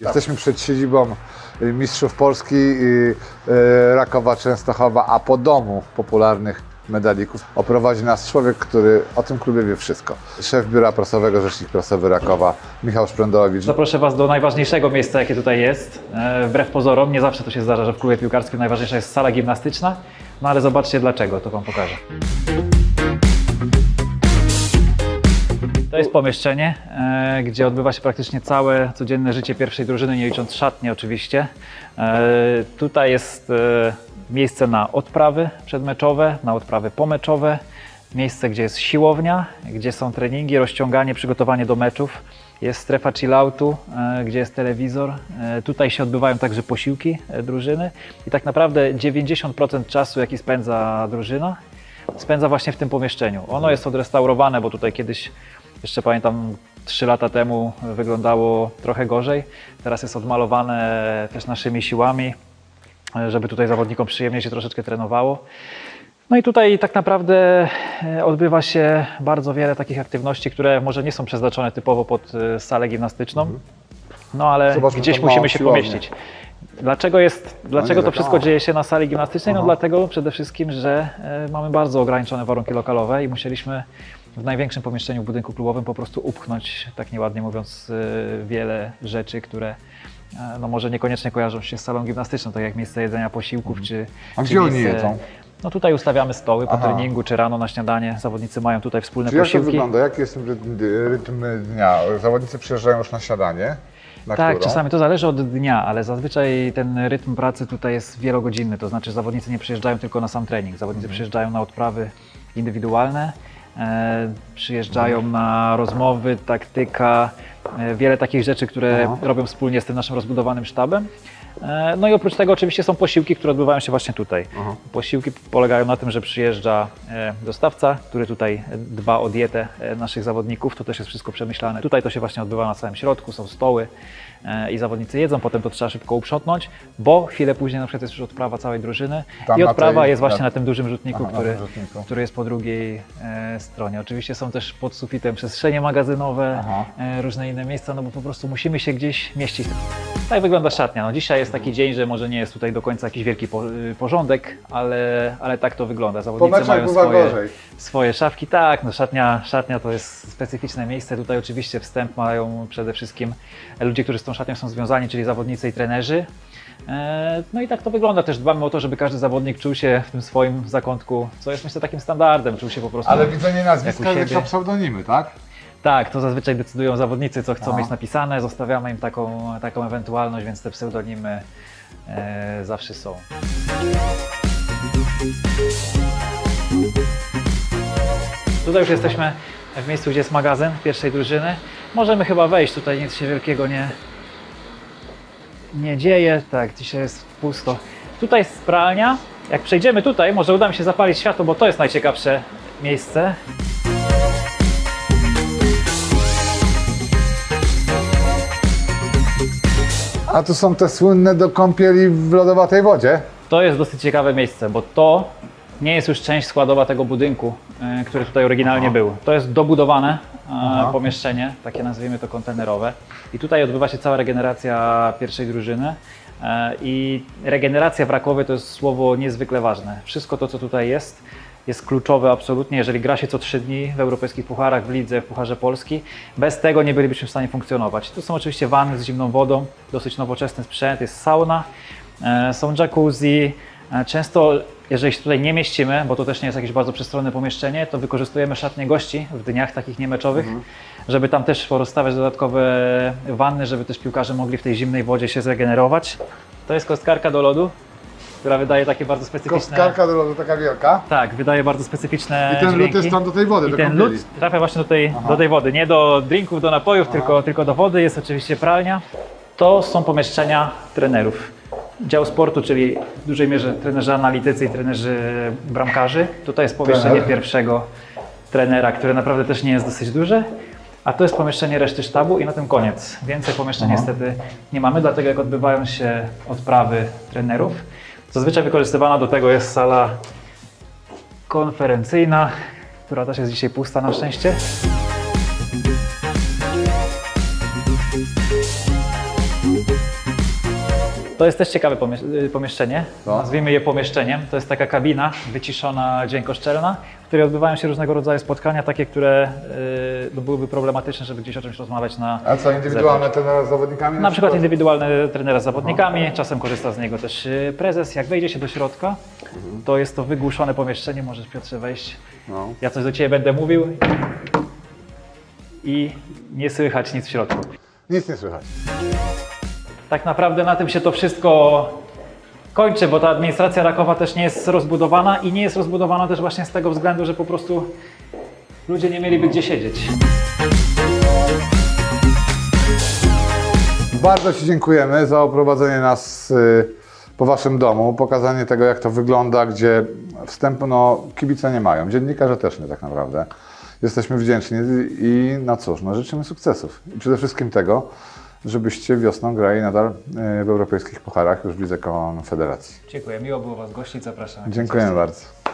Jesteśmy przed siedzibą y, mistrzów Polski y, y, Rakowa Częstochowa, a po domu popularnych medalików oprowadzi nas człowiek, który o tym klubie wie wszystko. Szef biura prasowego, rzecznik prasowy Rakowa, Michał Szprędowicz. Zaproszę Was do najważniejszego miejsca, jakie tutaj jest. E, Wbrew pozorom, nie zawsze to się zdarza, że w klubie piłkarskim najważniejsza jest sala gimnastyczna, no ale zobaczcie dlaczego, to Wam pokażę. To jest pomieszczenie, e, gdzie odbywa się praktycznie całe codzienne życie pierwszej drużyny, nie licząc szatni oczywiście. E, tutaj jest e, miejsce na odprawy przedmeczowe, na odprawy pomeczowe, miejsce, gdzie jest siłownia, gdzie są treningi, rozciąganie, przygotowanie do meczów. Jest strefa chilloutu, gdzie jest telewizor. Tutaj się odbywają także posiłki drużyny i tak naprawdę 90% czasu, jaki spędza drużyna, spędza właśnie w tym pomieszczeniu. Ono jest odrestaurowane, bo tutaj kiedyś, jeszcze pamiętam, 3 lata temu wyglądało trochę gorzej. Teraz jest odmalowane też naszymi siłami, żeby tutaj zawodnikom przyjemnie się troszeczkę trenowało. No i tutaj tak naprawdę e, odbywa się bardzo wiele takich aktywności, które może nie są przeznaczone typowo pod e, salę gimnastyczną, no ale Zobaczmy gdzieś musimy się pomieścić. Dlaczego, jest, dlaczego to taka wszystko dzieje się na sali gimnastycznej? No Aha. dlatego przede wszystkim, że e, mamy bardzo ograniczone warunki lokalowe i musieliśmy w największym pomieszczeniu w budynku klubowym po prostu upchnąć, tak nieładnie mówiąc, e, wiele rzeczy, które e, no może niekoniecznie kojarzą się z salą gimnastyczną, tak jak miejsce jedzenia posiłków, czy Mhm. A czy gdzie oni jedzą? No tutaj ustawiamy stoły po Aha. treningu, czy rano na śniadanie. Zawodnicy mają tutaj wspólne Czy jak to posiłki. wygląda? Jaki jest rytm, dnia? Zawodnicy przyjeżdżają już na siadanie? Na Tak, którą? czasami to zależy od dnia, ale zazwyczaj ten rytm pracy tutaj jest wielogodzinny, to znaczy zawodnicy nie przyjeżdżają tylko na sam trening, zawodnicy Mhm. przyjeżdżają na odprawy indywidualne, przyjeżdżają Mhm. na rozmowy, taktyka, e, wiele takich rzeczy, które robią wspólnie z tym naszym rozbudowanym sztabem. E, No i oprócz tego oczywiście są posiłki, które odbywają się właśnie tutaj. Aha. Posiłki polegają na tym, że przyjeżdża e, dostawca, który tutaj dba o dietę e, naszych zawodników. To też jest wszystko przemyślane. Tutaj to się właśnie odbywa na samym środku, są stoły i zawodnicy jedzą, potem to trzeba szybko uprzątnąć, bo chwilę później na przykład jest już odprawa całej drużyny Tam i odprawa tej- jest właśnie na- na tym dużym rzutniku, Aha, który, rzutniku. który jest po drugiej stronie. Oczywiście są też pod sufitem przestrzenie magazynowe, Aha. różne inne miejsca, no bo po prostu musimy się gdzieś mieścić. Tak wygląda szatnia. No dzisiaj jest taki dzień, że może nie jest tutaj do końca jakiś wielki po, y, porządek, ale, ale tak to wygląda. Zawodnicy mają swoje, gorzej. swoje szafki. Tak, no szatnia, szatnia to jest specyficzne miejsce. Tutaj oczywiście wstęp mają przede wszystkim ludzie, którzy z tą szatnią są związani, czyli zawodnicy i trenerzy. E, No i tak to wygląda. Też dbamy o to, żeby każdy zawodnik czuł się w tym swoim zakątku, co jest myślę takim standardem, czuł się po prostu Ale widzenie jak nazwiska, jak siebie. to pseudonimy, tak? Tak, to zazwyczaj decydują zawodnicy, co chcą Aha. mieć napisane. Zostawiamy im taką, taką ewentualność, więc te pseudonimy e, zawsze są. Tutaj już jesteśmy w miejscu, gdzie jest magazyn pierwszej drużyny. Możemy chyba wejść, tutaj nic się wielkiego nie, nie dzieje. Tak, dzisiaj jest pusto. Tutaj jest pralnia. Jak przejdziemy tutaj, może uda mi się zapalić światło, bo to jest najciekawsze miejsce. A tu są te słynne do kąpieli w lodowatej wodzie. To jest dosyć ciekawe miejsce, bo to nie jest już część składowa tego budynku, e, który tutaj oryginalnie Aha. był. To jest dobudowane e, pomieszczenie, takie nazwijmy to kontenerowe. I tutaj odbywa się cała regeneracja pierwszej drużyny. E, I regeneracja w Rakowie to jest słowo niezwykle ważne. Wszystko to, co tutaj jest, jest kluczowe absolutnie. Jeżeli gra się co trzy dni w europejskich pucharach, w lidze, w Pucharze Polski, bez tego nie bylibyśmy w stanie funkcjonować. Tu są oczywiście wanny z zimną wodą, dosyć nowoczesny sprzęt, jest sauna, e, są jacuzzi. E, Często, jeżeli się tutaj nie mieścimy, bo to też nie jest jakieś bardzo przestronne pomieszczenie, to wykorzystujemy szatnie gości w dniach takich niemeczowych, żeby tam też porozstawiać dodatkowe wanny, żeby też piłkarze mogli w tej zimnej wodzie się zregenerować. To jest kostkarka do lodu, która wydaje takie bardzo specyficzne... Kostkarka do lodu taka wielka. Tak, wydaje bardzo specyficzne I ten lód dźwięki. jest tam do tej wody, I do ten kąpieli. lód trafia właśnie do tej, Aha. do tej wody. Nie do drinków, do napojów, tylko, tylko do wody. Jest oczywiście pralnia. To są pomieszczenia trenerów. Dział sportu, czyli w dużej mierze trenerzy analitycy i trenerzy bramkarzy. Tutaj jest pomieszczenie Trener. pierwszego trenera, które naprawdę też nie jest dosyć duże. A to jest pomieszczenie reszty sztabu i na tym koniec. Więcej pomieszczeń Aha. niestety nie mamy, dlatego jak odbywają się odprawy trenerów, zazwyczaj wykorzystywana do tego jest sala konferencyjna, która też jest dzisiaj pusta na szczęście. To jest też ciekawe y, pomieszczenie. Co? Nazwijmy je pomieszczeniem. To jest taka kabina wyciszona, dźwiękoszczelna, w której odbywają się różnego rodzaju spotkania, takie, które y, no, byłyby problematyczne, żeby gdzieś o czymś rozmawiać na. A co, indywidualne trenera z zawodnikami? Na przykład indywidualny trener z zawodnikami, czasem korzysta z niego też y, prezes. Jak wejdzie się do środka, to jest to wygłuszone pomieszczenie, możesz Piotrze wejść. No. Ja coś do Ciebie będę mówił i nie słychać nic w środku. Nic nie słychać. Tak naprawdę na tym się to wszystko kończy, bo ta administracja rakowa też nie jest rozbudowana i nie jest rozbudowana też właśnie z tego względu, że po prostu ludzie nie mieliby gdzie siedzieć. Bardzo Ci dziękujemy za oprowadzenie nas y, po Waszym domu, pokazanie tego, jak to wygląda, gdzie wstępu no, kibice nie mają, dziennikarze też nie tak naprawdę. Jesteśmy wdzięczni i no cóż, no, życzymy sukcesów. I przede wszystkim tego, żebyście wiosną grali nadal y, w europejskich pucharach już w Lidze Konfederacji. Dziękuję, miło było Was gościć, zapraszam. Dziękujemy bardzo.